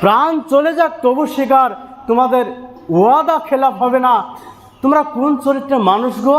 প্রাণ চলে যাক, তবু শিকার। তোমাদের ওয়াদা খেলাফ হবে না। তোমরা কোন চরিত্রের মানুষ গো?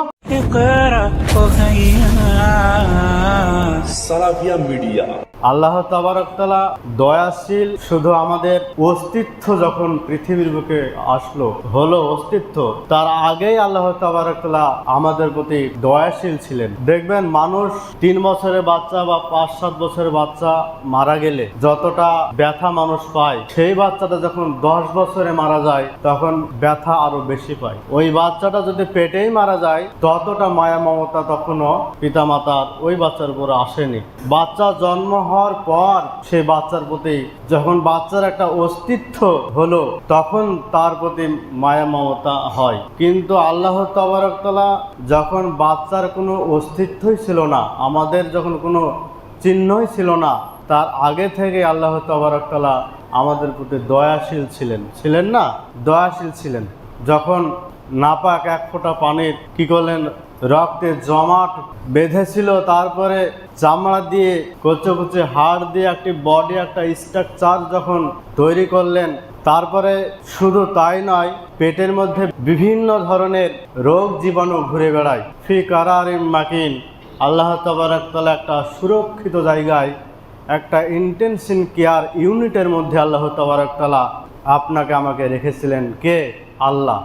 সালাফিয়া মিডিয়া। আল্লাহ তাবারকতালা দয়াশীল, শুধু আমাদের অস্তিত্ব যখন পৃথিবীর বুকে আসলো, হলো অস্তিত্ব, তার আগেই আল্লাহ তাবারকতালা আমাদের প্রতি দয়াশীল ছিলেন। দেখবেন, মানুষ তিন বছরের বাচ্চা বা পাঁচ সাত বছরের বাচ্চা মারা গেলে যতটা ব্যথা মানুষ পায়, সেই বাচ্চাটা যখন দশ বছরে মারা যায়, তখন ব্যথা আরও বেশি পায়। ওই বাচ্চাটা যদি পেটেই মারা যায়, ততটা মায়া মমতা তখনও পিতামাতার ওই বাচ্চার উপরে আসেনি। বাচ্চা জন্ম হওয়ার পর সে বাচ্চার প্রতি যখন বাচ্চার একটা অস্তিত্ব হলো, তখন তার প্রতি মায়া মমতা হয়। কিন্তু আল্লাহ তবরকতলা যখন বাচ্চার কোনো অস্তিত্বই ছিল না, আমাদের যখন কোনো চিহ্নই ছিল না, তার আগে থেকে আল্লাহ তবরকতলা আমাদের প্রতি দয়াশীল ছিলেন। ছিলেন না? দয়াশীল ছিলেন। যখন নাপাক এক ফোঁটা পানির কি করলেন? রক্তে জমাট বেঁধেছিল, তারপরে চামড়া দিয়ে, কচে কচে হাড় দিয়ে একটি বডি একটা স্ট্রাকচার যখন তৈরি করলেন, তারপরে শুধু তাই নয়, পেটের মধ্যে বিভিন্ন ধরনের রোগ জীবাণু ঘুরে বেড়ায়। ফি কারারিম মাকিন, আল্লাহ তবরাকতলা একটা সুরক্ষিত জায়গায়, একটা ইন্টেনশন কেয়ার ইউনিটের মধ্যে আল্লাহ তবরাকতলা আপনাকে আমাকে রেখেছিলেন কে? আল্লাহ।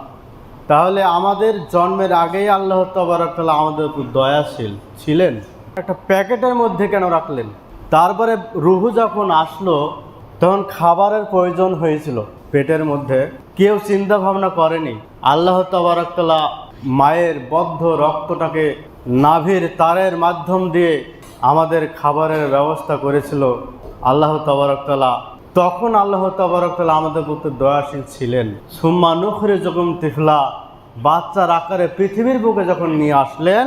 তাহলে আমাদের জন্মের আগেই আল্লাহ তবরাকাল্লাহ আমাদের উপর দয়াশীল ছিলেন। একটা প্যাকেটের মধ্যে কেন রাখলেন? তারপরে রুহু যখন আসলো, তখন খাবারের প্রয়োজন হয়েছিল পেটের মধ্যে। কেউ চিন্তা ভাবনা করেনি। আল্লাহ তবরাকাল্লাহ মায়ের বদ্ধ রক্তটাকে নাভির তারের মাধ্যম দিয়ে আমাদের খাবারের ব্যবস্থা করেছিল। আল্লাহ তবরাকাল্লাহ তখন আল্লাহ তবরকাল আমাদের প্রতি দয়াশীল ছিলেন। সুম্মা নুখরে যখন তিফলা, বাচ্চার আকারে পৃথিবীর বুকে যখন নিয়ে আসলেন,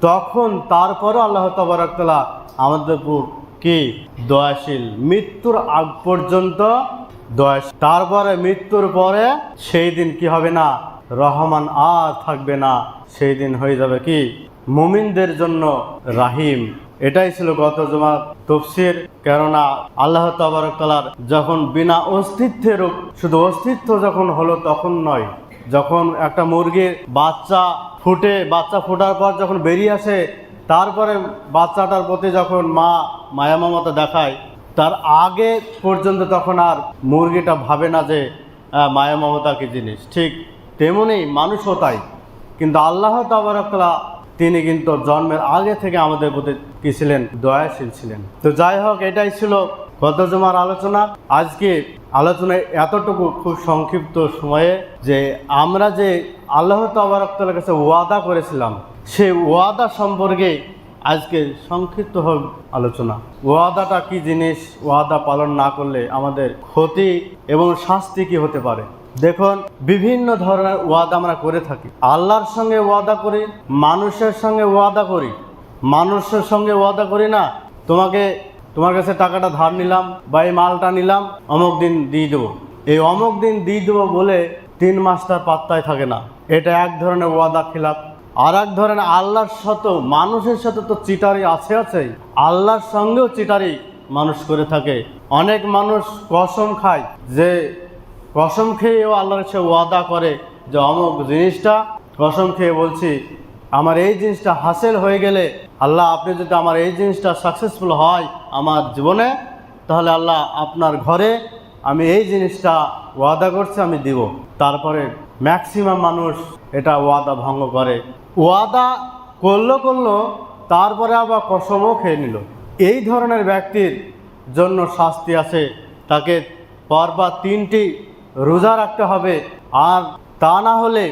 তখন তারপরও আল্লাহ তবরকাল্লাহ আমাদের কি দয়াশীল। মৃত্যুর আগ পর্যন্ত দয়াশীল। তারপরে মৃত্যুর পরে সেই দিন কি হবে না? রহমান আর থাকবে না। সেই দিন হয়ে যাবে কি? মুমিনদের জন্য রাহিম। এটাই ছিল গত জমার তফসির। কেননা আল্লাহ তাবারকালার যখন বিনা অস্তিত্বের শুধু অস্তিত্ব যখন হলো তখন নয়, যখন একটা মুরগির বাচ্চা ফুটে, বাচ্চা ফোটার পর যখন বেরিয়ে আসে, তারপরে বাচ্চাটার প্রতি যখন মা মায়া মমতা দেখায়, তার আগে পর্যন্ত তখন আর মুরগিটা ভাবে না যে মায়া মমতা কি জিনিস। ঠিক তেমনি মানুষও তাই। কিন্তু আল্লাহ তাবারকলা তিনি কিন্তু জন্মের আগে থেকে আমাদের প্রতি কি ছিলেন? দয়াশীল ছিলেন। তো যাই হোক, এটাই ছিল গত জমার আলোচনা। আজকে আলোচনায় এতটুকু খুব সংক্ষিপ্ত সময়ে যে আমরা যে আল্লাহ তাবারকতার কাছে ওয়াদা করেছিলাম, সেই ওয়াদা সম্পর্কে আজকে সংক্ষিপ্তভাবে আলোচনা। ওয়াদাটা কি জিনিস? ওয়াদা পালন না করলে আমাদের ক্ষতি এবং শাস্তি কি হতে পারে? দেখুন, বিভিন্ন ধরনের ওয়াদা আমরা করে থাকি। আল্লাহর সঙ্গে ওয়াদা করি, মানুষের সঙ্গে ওয়াদা করি। মানুষের সঙ্গে ওয়াদা করি না, তোমাকে, তোমার কাছে টাকাটা ধার নিলাম বা এই মালটা নিলাম, অমুক দিন দিয়ে দেবো। এই অমুক দিন দিয়ে দেবো বলে তিন মাস তার পাত্তায় থাকে না। এটা এক ধরনের ওয়াদা খিলাপ আর এক ধরনের আল্লাহর সাথে মানুষের সাথে তো চিটারি আছে আছে আল্লাহর সঙ্গেও চিটারি মানুষ করে থাকে। অনেক মানুষ কসম খায় যে কসম খেয়েও আল্লাহর কাছে ওয়াদা করে যে অমুক জিনিসটা কসম খেয়ে বলছি, আমার এই জিনিসটা হাসিল হয়ে গেলে আল্লাহ আপনি যদি আমার এই জিনিসটা সাকসেসফুল হয় আমার জীবনে, তাহলে আল্লাহ আপনার ঘরে আমি এই জিনিসটা ওয়াদা করছি, আমি দিব। তারপরে ম্যাক্সিমাম মানুষ এটা ওয়াদা ভঙ্গ করে। ওয়াদা করল করল, তারপরে আবার কসমও খেয়ে নিল। এই ধরনের ব্যক্তির জন্য শাস্তি আছে। তাকে পরবার তিনটি রোজা রাখতে হবে। আর তা না হলে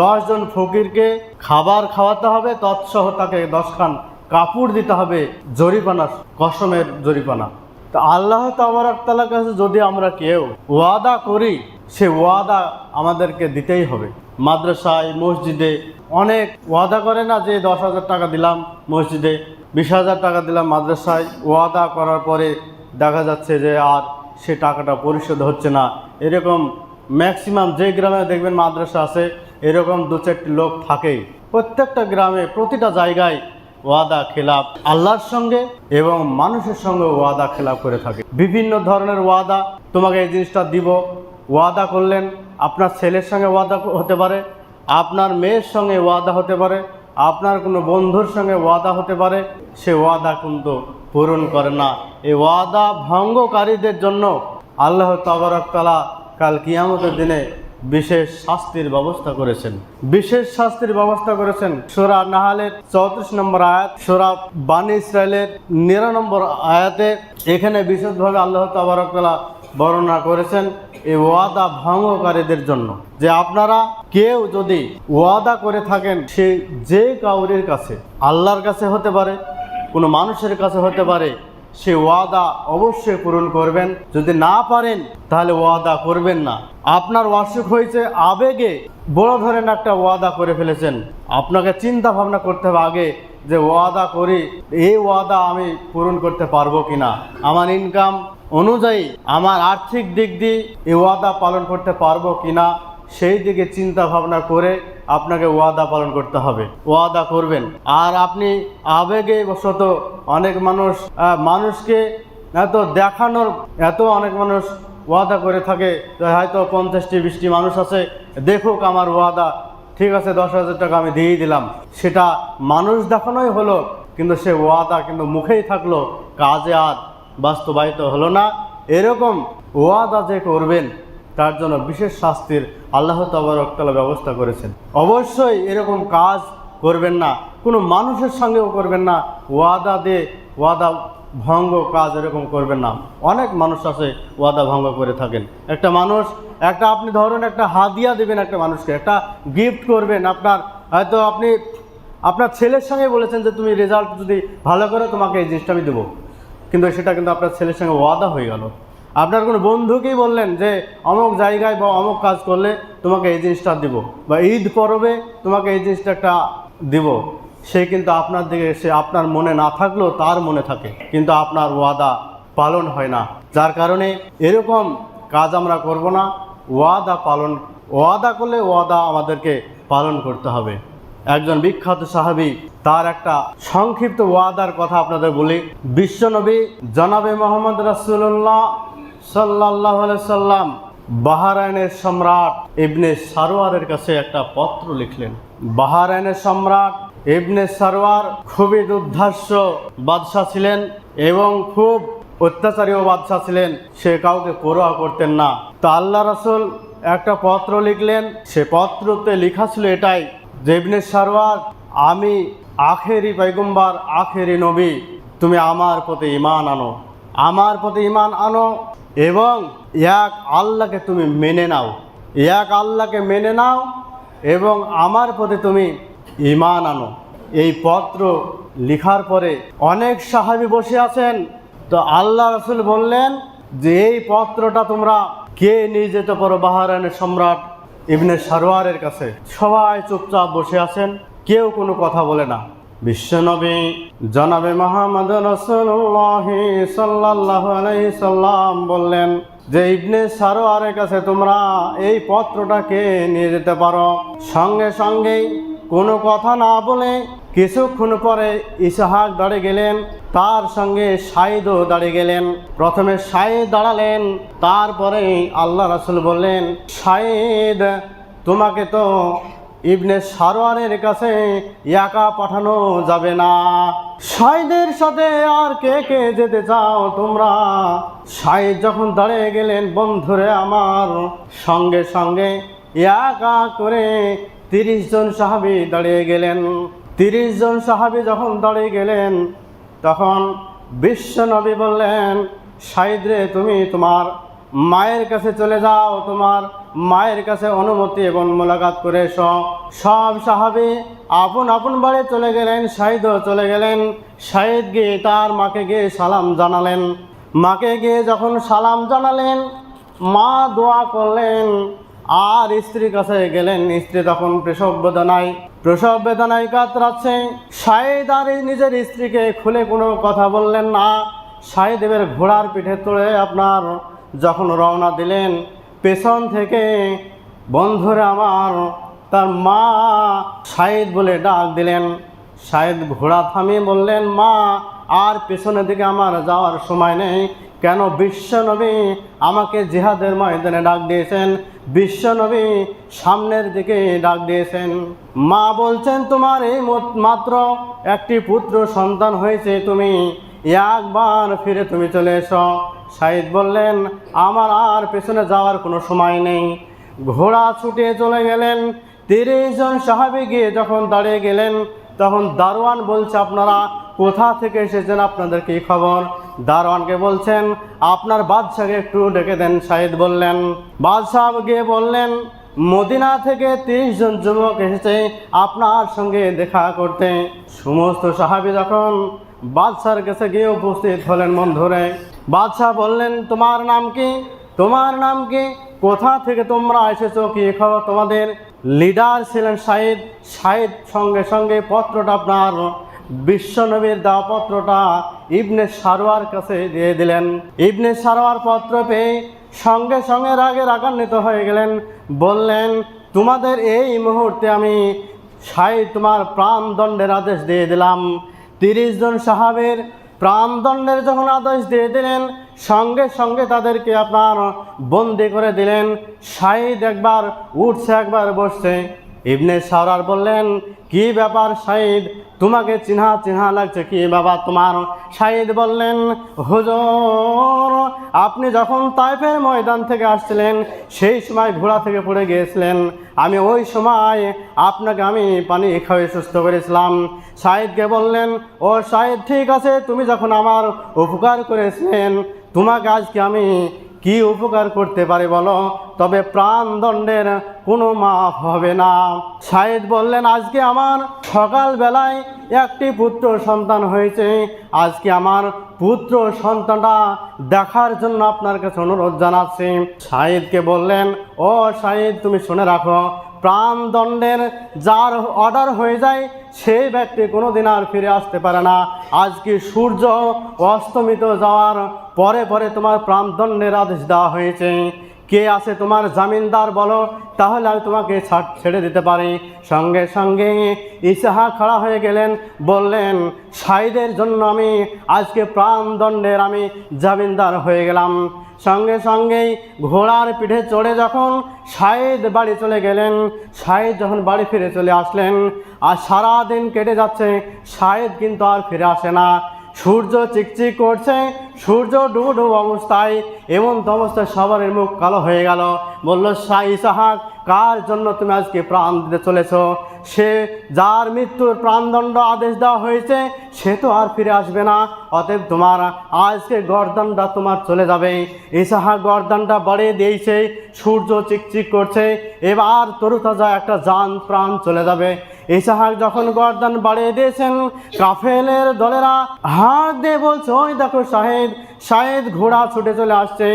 দশজন ফকিরকে খাবার খাওয়াতে হবে, তৎসহ তাকে দশখান কাপড় দিতে হবে জরিপানা কসমের জরিপানা তা আল্লাহ তাবারাকতালার কাছে যদি আমরা কেউ ওয়াদা করি, সে ওয়াদা আমাদেরকে দিতেই হবে। মাদ্রাসায়, মসজিদে অনেক ওয়াদা করে না যে দশ হাজার টাকা দিলাম মসজিদে, বিশ হাজার টাকা দিলাম মাদ্রাসায়। ওয়াদা করার পরে দেখা যাচ্ছে যে আর সে টাকাটা পরিশোধ হচ্ছে না। এরকম ম্যাক্সিমাম যে গ্রামে দেখবেন মাদ্রাসা আছে, এরকম দু চারটি লোক থাকেই। প্রত্যেকটা গ্রামে প্রতিটা জায়গায় ওয়াদা, খেলাপ আল্লাহর সঙ্গে এবং মানুষের সঙ্গে ওয়াদা, খেলাপ করে থাকে। বিভিন্ন ধরনের ওয়াদা, তোমাকে এই জিনিসটা দিব। ওয়াদা করলেন, আপনার ছেলের সঙ্গে ওয়াদা হতে পারে, আপনার মেয়ের সঙ্গে ওয়াদা হতে পারে, আপনার কোনো বন্ধুর সঙ্গে ওয়াদা হতে পারে, সে ওয়াদা কিন্তু পূরণ করে না। এই ওয়াদা ভঙ্গকারীদের জন্য আল্লাহ তাবারকতালা কাল কিয়ামতের দিনে বিশেষ শাস্তির ব্যবস্থা করেছেন। বিশেষ শাস্তির ব্যবস্থা করেছেন সোরা নাহালের চৌত্রিশ নম্বর আয়াত, সোরা বানী ইসরায়েলের নিরানম্বর আয়াতে। এখানে বিশেষভাবে আল্লাহ তাবারকতালা বর্ণনা করেছেন এই ওয়াদা ভঙ্গকারীদের জন্য। যে আপনারা কেউ যদি ওয়াদা করে থাকেন, সে যে কাউরির কাছে, আল্লাহর কাছে হতে পারে কোনো মানুষের কাছে হতে পারে, সে ওয়াদা অবশ্যই পূরণ করবেন। যদি না পারেন, তাহলে ওয়াদা করবেন না। আপনার অসুখ হয়েছে, আবেগে বড় ধরেন একটা ওয়াদা করে ফেলেছেন। আপনাকে চিন্তা ভাবনা করতে হবে আগে যে ওয়াদা করি, এই ওয়াদা আমি পূরণ করতে পারব কিনা। আমার ইনকাম অনুযায়ী, আমার আর্থিক দিক দিয়ে এই ওয়াদা পালন করতে পারব কিনা সেই দিকে চিন্তা ভাবনা করে আপনাকে ওয়াদা পালন করতে হবে। ওয়াদা করবেন। আর আপনি আবেগে বশত অনেক মানুষ মানুষকে এত দেখানোর, এত অনেক মানুষ ওয়াদা করে থাকে হয়তো পঞ্চাশটি, বিশটি মানুষ আছে, দেখুক আমার ওয়াদা, ঠিক আছে, দশ হাজার টাকা আমি দিয়েই দিলাম। সেটা মানুষ দেখানোই হলো, কিন্তু সে ওয়াদা কিন্তু মুখেই থাকল, কাজে আর বাস্তবায়িত হলো না। এরকম ওয়াদা যে করবেন তার জন্য বিশেষ শাস্তির আল্লাহ তাবারকতালা ব্যবস্থা করেছেন। অবশ্যই এরকম কাজ করবেন না, কোনো মানুষের সঙ্গেও করবেন না, ওয়াদা দে, ওয়াদা ভঙ্গ কাজ এরকম করবেন না। অনেক মানুষ আছে ওয়াদা ভঙ্গ করে থাকেন। একটা মানুষ, একটা আপনি ধরুন একটা হাদিয়া দেবেন একটা মানুষকে, একটা গিফট করবেন আপনার, হয়তো আপনি, আপনার ছেলের সঙ্গে বলেছেন যে তুমি রেজাল্ট যদি ভালো করো, তোমাকে এই জিনিসটা আমি দেবো। কিন্তু সেটা কিন্তু আপনার ছেলের সঙ্গে ওয়াদা হয়ে গেল। আপনার কোনো বন্ধুকেই বললেন যে অমুক জায়গায় বা অমুক কাজ করলে তোমাকে এই জিনিসটা দিব, বা ঈদ পরবে তোমাকে এই জিনিসটা একটা দিব। সে কিন্তু আপনার দিকে, সে আপনার মনে না থাকলেও তার মনে থাকে, কিন্তু আপনার ওয়াদা পালন হয় না। যার কারণে এরকম কাজ আমরা করব না, ওয়াদা পালন, ওয়াদা করলে ওয়াদা আমাদেরকে পালন করতে হবে। একজন বিখ্যাত সাহাবী, তার একটা সংক্ষিপ্ত ওয়াদার কথা আপনাদের বলি। বিশ্বনবী জনাবে মোহাম্মদ রাসূলুল্লাহ সাল্লাহ সাল্লাম বাহারাইনের সম্রাট ইবনে সারোয়ারের কাছে একটা পত্র লিখলেন। বাহারাইনের সম্রাট ইবনে সারোয়ার খুবই দুর্ধাস্য বাদশাহ ছিলেন এবং খুব অত্যাচারীও বাদশাহ ছিলেন। সে কাউকে পরোয়া করতেন না। তা আল্লাহ রাসূল একটা পত্র লিখলেন। সে পত্রতে লেখা ছিল এটাই যে, ইবনে সারোয়ার আমি আখেরি পৈগম্বার আখেরি নবী, তুমি আমার প্রতি ইমান আনো। আমার প্রতি ইমান আনো এবং এক আল্লাহকে তুমি মেনে নাও। এক আল্লাহকে মেনে নাও এবং আমার প্রতি তুমি ইমান আনো। এই পত্র লিখার পরে অনেক সাহাবি বসে আছেন। তো আল্লাহ রসুল বললেন যে, এই পত্রটা তোমরা কে নিয়ে যেতে পারো বাহারানের সম্রাট ইবনে সারোয়ারের কাছে? সবাই চুপচাপ বসে আছেন। কেউ কোনো কথা বলে না। বিশ্বনবী জনাবে মোহাম্মদ রসুল্লাহ সাল্লাহ সাল্লাম বললেন, যে ইবনে সারোয়ারের কাছে তোমরা এই পত্রটাকে নিয়ে যেতে পারো। সঙ্গে সঙ্গেই কোনো কথা না বলে কিছুক্ষণ পরে ইসাহাক দাঁড়িয়ে গেলেন, তার সঙ্গে সাইদও দাঁড়িয়ে গেলেন। প্রথমে সাইদ দাঁড়ালেন তারপরে আল্লাহ রাসুল বললেন, সাইদ, তোমাকে তো ইবনে সারোয়ারের কাছে একা পাঠানো যাবে না। সাইদের সাথে আর কে কে যেতে চাও তোমরা? সাইদ যখন দাঁড়িয়ে গেলেন বন্ধুরে আমার, সঙ্গে সঙ্গে একা করে তিরিশ জন সাহাবি দাঁড়িয়ে গেলেন। তিরিশ জন সাহাবি যখন দাঁড়িয়ে গেলেন, তখন বিশ্ব নবী বললেন, সাইদ রে, তুমি তোমার মায়ের কাছে চলে যাও, তোমার মায়ের কাছে অনুমতি এবং মোলাকাত করে এসো। সব সাহাবি আপন আপন বাড়ি চলে গেলেন শাহিদও চলে গেলেন। শাহিদ গিয়ে তার মাকে গিয়ে সালাম জানালেন। মাকে গিয়ে যখন সালাম জানালেন, মা দোয়া করলেন, আর স্ত্রীর কাছে গেলেন। স্ত্রী তখন প্রসব বেদনায় প্রসব বেদনায় কাতরাচ্ছে। শাহিদ আর নিজের স্ত্রীকে খুলে কোনো কথা বললেন না। সাহেদেবের ঘোড়ার পিঠে তুলে আপনার যখন রওনা দিলেন, পেছন থেকে বন্ধুরা আমার, তার মা সাইদ বলে ডাক দিলেন। সাইদ ঘোড়া থামিয়ে বললেন, মা, আর পেছনের দিকে আমার যাওয়ার সময় নেই। কেন বিশ্বনবী আমাকে জিহাদের ময়দানে ডাক দিয়েছেন? বিশ্বনবী সামনের দিকে ডাক দিয়েছেন। মা বলছেন, তোমার এই মাত্র একটি পুত্র সন্তান হয়েছে তুমি। একবার ফিরে তুমি চলে এসো। সাইদ বললেন, আমার আর পেছনে যাওয়ার কোনো সময় নেই। ঘোড়া ছুটে চলে গেলেন। তিরিশ জন সাহাবি গিয়ে যখন দাঁড়িয়ে গেলেন, তখন দারোয়ান বলছে, আপনারা কোথা থেকে এসেছেন? আপনাদের কি খবর? দারোয়ানকে বলছেন, আপনার বাদশাকে একটু ডেকে দেন। শাহিদ বললেন, বাদশাহ গিয়ে বললেন, মদিনা থেকে তিরিশ জন যুবক এসেছে আপনার সঙ্গে দেখা করতে। সমস্ত সাহাবি যখন বাদশার কাছে গিয়ে উপস্থিত হলেন মন ধরে বাদশাহ বললেন, তোমার নাম কি? তোমার নাম কি? কোথা থেকে তোমরা এসেছ? কি খবর তোমাদের? লিডার ছিলেন শাহিদ শাহিদ সঙ্গে সঙ্গে পত্রটা আপনার বিশ্বনবীর দেওয়া পত্রটা ইবনে সারোয়ার কাছে দিয়ে দিলেন। ইবনে সারোয়ার পত্র পেয়ে সঙ্গে সঙ্গে রাগে রাগান্বিত হয়ে গেলেন। বললেন, তোমাদের এই মুহূর্তে আমি শাহিদ তোমার প্রাণদণ্ডের আদেশ দিয়ে দিলাম। তিরিশ জন সাহাবের প্রাণদণ্ডের যখন আদেশ দিয়ে দিলেন, সঙ্গে সঙ্গে তাদেরকে আপনার বন্দি করে দিলেন। শাহিদ একবার, উঠছে একবার, বসছে। ইবনে সাওরার বললেন, কি ব্যাপার শাহিদ তোমাকে চিহ্না চিহ্না লাগছে, কি বাবা তোমার? শাহিদ বললেন, হুজুর, আপনি যখন তাইফের ময়দান থেকে আসছিলেন, সেই সময় ঘোড়া থেকে পড়ে গিয়েছিলেন। আমি ওই সময় আপনাকে আমি পানি খাওয়ি সুস্থ করেছিলাম। শাহিদকে বললেন, ও শাহিদ ঠিক আছে, তুমি যখন আমার উপকার করেছিলেন, তোমাকে আজকে আমি কি উপকার করতে পারে বলো? তবে প্রাণদণ্ডের কোনো মাফ হবে না। শাহিদ বললেন, আজকে আমার সকালবেলায় একটি পুত্র সন্তান হয়েছে। আজকে আমার পুত্র সন্তানটা দেখার জন্য আপনার কাছে অনুরোধ জানাচ্ছি। সাহিদকে বললেন, ও সাহিদ তুমি শুনে রাখো প্রাণদণ্ডের যার অর্ডার হয়ে যায় সেই ব্যক্তি কোনোদিন আর ফিরে আসতে পারে না। আজকে সূর্য অস্তমিত যাওয়ার পরে পরে তোমার প্রাণদণ্ডের আদেশ দেওয়া হয়েছে। কে আছে তোমার জামিনদার বলো, তাহলে আমি তোমাকে ছাড়, ছেড়ে দিতে পারি। সঙ্গে সঙ্গে ইসাহা খাড়া হয়ে গেলেন, বললেন সাইদের জন্য আমি, আজকে প্রাণদণ্ডের আমি জামিনদার হয়ে গেলাম। সঙ্গে সঙ্গেই ঘোড়ার পিঠে চড়ে যখন শাহেদ বাড়ি চলে গেলেন শাহেদ যখন বাড়ি ফিরে চলে আসলেন, আর সারা দিন কেটে যাচ্ছে শাহেদ কিন্তু আর ফিরে আসে না। সূর্য চিকচিক করছে সূর্য ডুবু ডুবু অবস্থায় এমন অবস্থায় সবার মুখ কালো হয়ে গেল। বলল, শাহ ইসাহাক, কার জন্য তুমি আজকে প্রাণ দিতে চলেছ? সে যার মৃত্যুর প্রাণদণ্ড আদেশ দেওয়া হয়েছে, সে তো আর ফিরে আসবে না। অতএব তোমার আজকে গর্দানটা তোমার চলে যাবে। ইসাহা গর্দানটা বাড়িয়ে দিয়েছে, সূর্য চিকচিক করছে। এবার তরুতাজা একটা যান প্রাণ চলে যাবে। ইসাহাক যখন গর্দান বাড়িয়ে দিয়েছেন কাফেলের দলেরা, হাত দিয়ে বলছে, ওই দেখো শাহেদ শাহেদ ঘোড়া ছুটে চলে আসছে,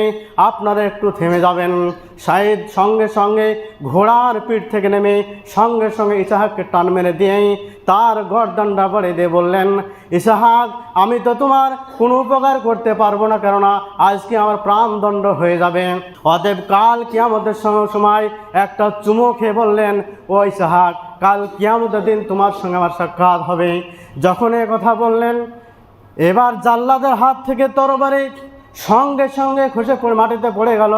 আপনারা একটু থেমে যাবেন। শাহেদ সঙ্গে সঙ্গে ঘোড়ার পিঠ থেকে নেমে সঙ্গে সঙ্গে ইসাহাককে টান মেরে দিয়েই তার গর্দানটা পড়ে দিয়ে বললেন, ইসাহাক, আমি তো তোমার কোনো উপকার করতে পারব না, কেননা আজকে আমার প্রাণদণ্ড হয়ে যাবে। অতএব কাল কিয়ামতের সম- সময় একটা চুমো খেয়ে বললেন, ও ইসাহাক, কাল কিয়ামতের দিন তোমার সঙ্গে আমার সাক্ষাৎ হবে। যখন এ কথা বললেন, এবার জাল্লাদের হাত থেকে তরবারি সঙ্গে সঙ্গে খসে পড়ে মাটিতে পড়ে গেল।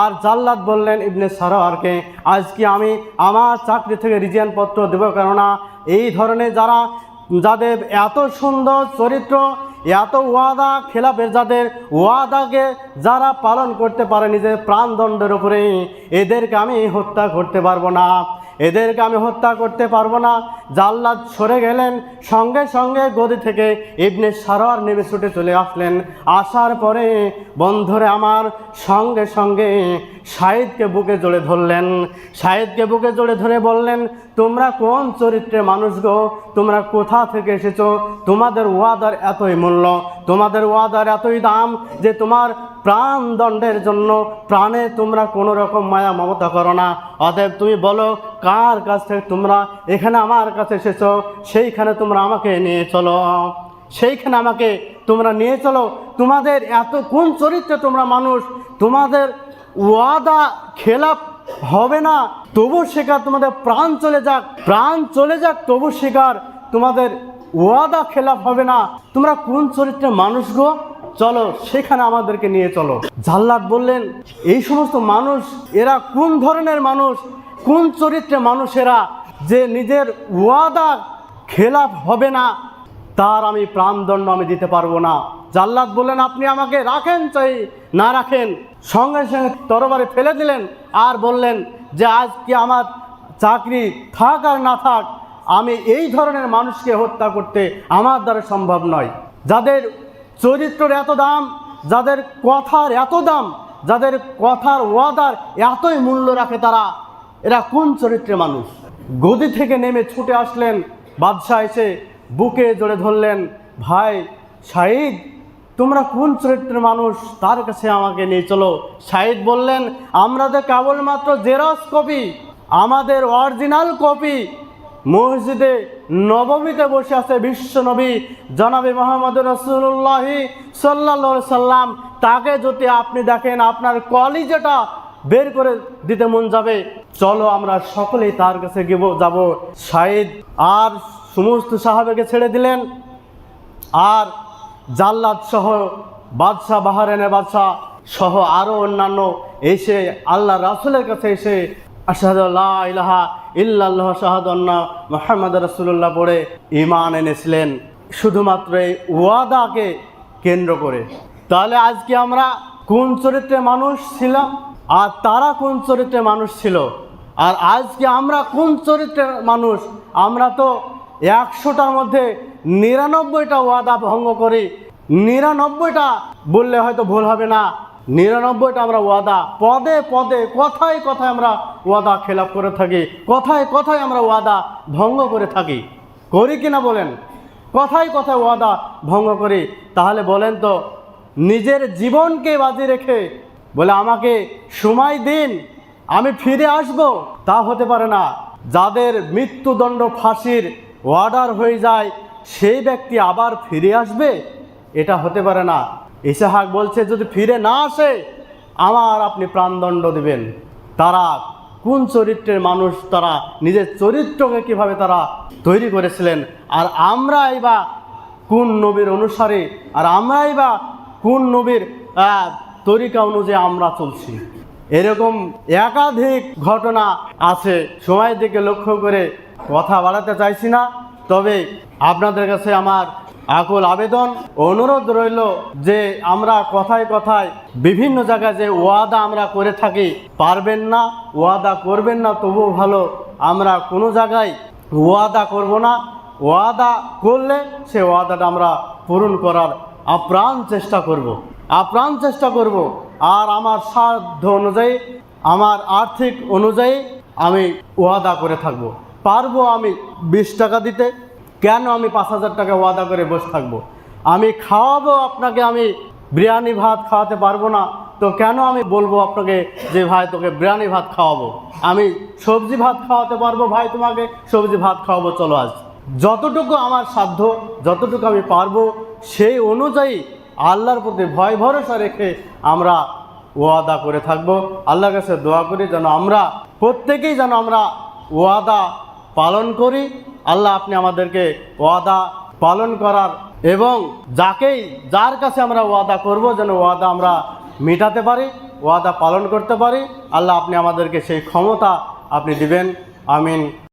আর জাল্লাদ বললেন, ইবনে সারোয়ারকে আজকে আমি আমার চাকরি থেকে রিজিয়ান পত্র দেব কেননা এই ধরনের যারা, যাদের এত সুন্দর চরিত্র, এত ওয়াদা খেলাপের যাদের ওয়াদাকে যারা পালন করতে পারে নিজের প্রাণদণ্ডের উপরে এদেরকে আমি হত্যা করতে পারব না। এদেরকে আমি হত্যা করতে পারব না। জাল্লাদ সরে গেলেন, সঙ্গে সঙ্গে গদি থেকে ইবনে সারোয়ার নেমে ছুটে চলে আসলেন। আসার পরে বন্ধুরে আমার সঙ্গে সঙ্গে শাহিদকে বুকে জড়ে ধরলেন। শাহিদকে বুকে জড়ে ধরে বললেন, তোমরা কোন চরিত্রে মানুষ গো? তোমরা কোথা থেকে এসেছ? তোমাদের ওয়াদার এতই মূল্য, তোমাদের ওয়াদার এতই দাম যে তোমার প্রাণ দণ্ডের জন্য প্রাণে তোমরা কোনো রকম মায়া মমতা করো না। অতএব তুমি বলো, কার কাছ থেকে তোমরা এখানে আমার কাছে এসেছ, সেইখানে তোমরা আমাকে নিয়ে চলো। সেইখানে আমাকে তোমরা নিয়ে চলো। তোমাদের এত কোন চরিত্রে তোমরা মানুষ, তোমাদের ওয়াদা, খেলাপ হবে না। তবু শেখার তোমাদের প্রাণ চলে যাক, প্রাণ চলে যাক, তবু শেখার তোমাদের ওয়াদা, খেলাপ হবে না। তোমরা কোন চরিত্রের মানুষ গো? চলো, সেখানে আমাদেরকে নিয়ে চলো। জাল্লাদ বললেন, এই সমস্ত মানুষ, এরা কোন ধরনের মানুষ? কোন চরিত্রে মানুষেরা যে নিজের ওয়াদা খেলাপ হবে না, তার আমি প্রাণদণ্ড আমি দিতে পারব না। জাল্লাদ বললেন, আপনি আমাকে রাখেন, চাই, না রাখেন। সঙ্গে সঙ্গে তরবারি ফেলে দিলেন আর বললেন যে আজকে আমার চাকরি থাক আর না থাক, আমি এই ধরনের মানুষকে হত্যা করতে আমার দ্বারা সম্ভব নয়। যাদের চরিত্রের এত দাম, যাদের কথার এত দাম, যাদের কথার ওয়াদার এতই মূল্য রাখে তারা, এরা কোন চরিত্রের মানুষ? গদি থেকে নেমে ছুটে আসলেন, বাদশাহ এসে বুকে জড়ে ধরলেন, ভাই শাহিদ তোমরা কোন চরিত্রের মানুষ? তার কাছে আমাকে নিয়ে চলো। শাহিদ বললেন, আমরা তো কেবলমাত্র জেরক্স কপি, আমাদের অরিজিনাল কপি মসজিদে নবমীতে বসে আছে বিশ্ব নবী জনাবি মোহাম্মদ রসুল্লাহি সাল্লা সাল্লাম। তাকে যদি আপনি দেখেন, আপনার কলিজাটা বের করে দিতে মন যাবে। চলো আমরা সকলেই তার কাছে যাব। শাহিদ আর সমস্ত সাহাবেকে ছেড়ে দিলেন। আর জাল্লাদ সহ বাদশাহ বাহারেনের বাদশাহ সহ আরও অন্যান্য এসে আল্লাহ রাসুলের কাছে এসে আশাহাদুল্লাহ ইলাহা ইল্লাল্লাহ শাহাদন্না মোহাম্মদ রসুল্লাহ পড়ে ইমান এনেছিলেন। শুধুমাত্র এই ওয়াদাকে কেন্দ্র করে। তাহলে আজকে আমরা কোন চরিত্রে মানুষ ছিলাম? আর তারা কোন চরিত্রে মানুষ ছিল? আর আজকে আমরা কোন চরিত্রের মানুষ? আমরা তো একশোটার মধ্যে নিরানব্বইটা ওয়াদা ভঙ্গ করি। নিরানব্বইটা বললে হয়তো ভুল হবে না। নিরানব্বইটা আমরা ওয়াদা, পদে পদে, কথায় কথায় আমরা ওয়াদা খেলাপ করে থাকি, কথায় কথায় আমরা ওয়াদা ভঙ্গ করে থাকি। করি কি না বলেন? কথায় কথায় ওয়াদা ভঙ্গ করি। তাহলে বলেন তো, নিজের জীবনকে বাজি রেখে বলে, আমাকে সময় দিন, আমি ফিরে আসব। তা হতে পারে না। যাদের মৃত্যুদণ্ড ফাঁসির অর্ডার হয়ে যায়, সেই ব্যক্তি আবার ফিরে আসবে? এটা হতে পারে না। ইসাহাক বলছে, যদি ফিরে না আসে, আমার আপনি প্রাণদণ্ড দিবেন। তারা কোন চরিত্রের মানুষ, তারা নিজের চরিত্রকে কীভাবে তারা তৈরি করেছিলেন? আর আমরাই বা কোন নবীর অনুসারে? আর আমরাই বা কোন নবীর তরিকা অনুযায়ী আমরা চলছি? এরকম একাধিক ঘটনা আছে। সময়ের দিকে লক্ষ্য করে কথা বাড়াতে চাইছি না। তবে আপনাদের কাছে আমার আকুল আবেদন অনুরোধ রইল যে আমরা কথায় কথায় বিভিন্ন জায়গায় যে ওয়াদা আমরা করে থাকি পারবেন না, ওয়াদা করবেন না, তবুও ভালো আমরা কোনো জায়গায় ওয়াদা করব না ওয়াদা করলে সে ওয়াদাটা আমরা পূরণ করার আপ্রাণ চেষ্টা করব। আপ্রাণ চেষ্টা করব আর আমার সাধ্য অনুযায়ী, আমার আর্থিক অনুযায়ী আমি ওয়াদা করে থাকব। পারব আমি বিশ টাকা দিতে কেন আমি পাঁচ হাজার টাকা ওয়াদা করে বসে থাকব? আমি খাওয়াবো আপনাকে, আমি বিরিয়ানি ভাত খাওয়াতে পারব না। তো কেন আমি বলব আপনাকে যে, ভাই, তোকে বিরিয়ানি ভাত খাওয়াবো। আমি সবজি ভাত খাওয়াতে পারব, ভাই, তোমাকে সবজি ভাত খাওয়াবো, চলো আজ। যতটুকু আমার সাধ্য, যতটুকু আমি পারব, সেই অনুযায়ী আল্লাহর প্রতি ভয় ভরসা রেখে আমরা ওয়াদা করে থাকব। আল্লাহর কাছে দোয়া করি যেন আমরা প্রত্যেকেই যেন আমরা ওয়াদা পালন করি, আল্লাহ আপনি আমাদেরকে ওয়াদা পালন করার এবং যাকেই, যার কাছে আমরা ওয়াদা করব যেন ওয়াদা আমরা মেটাতে পারি, ওয়াদা পালন করতে পারি, আল্লাহ আপনি আমাদেরকে সেই ক্ষমতা আপনি দিবেন, আমিন।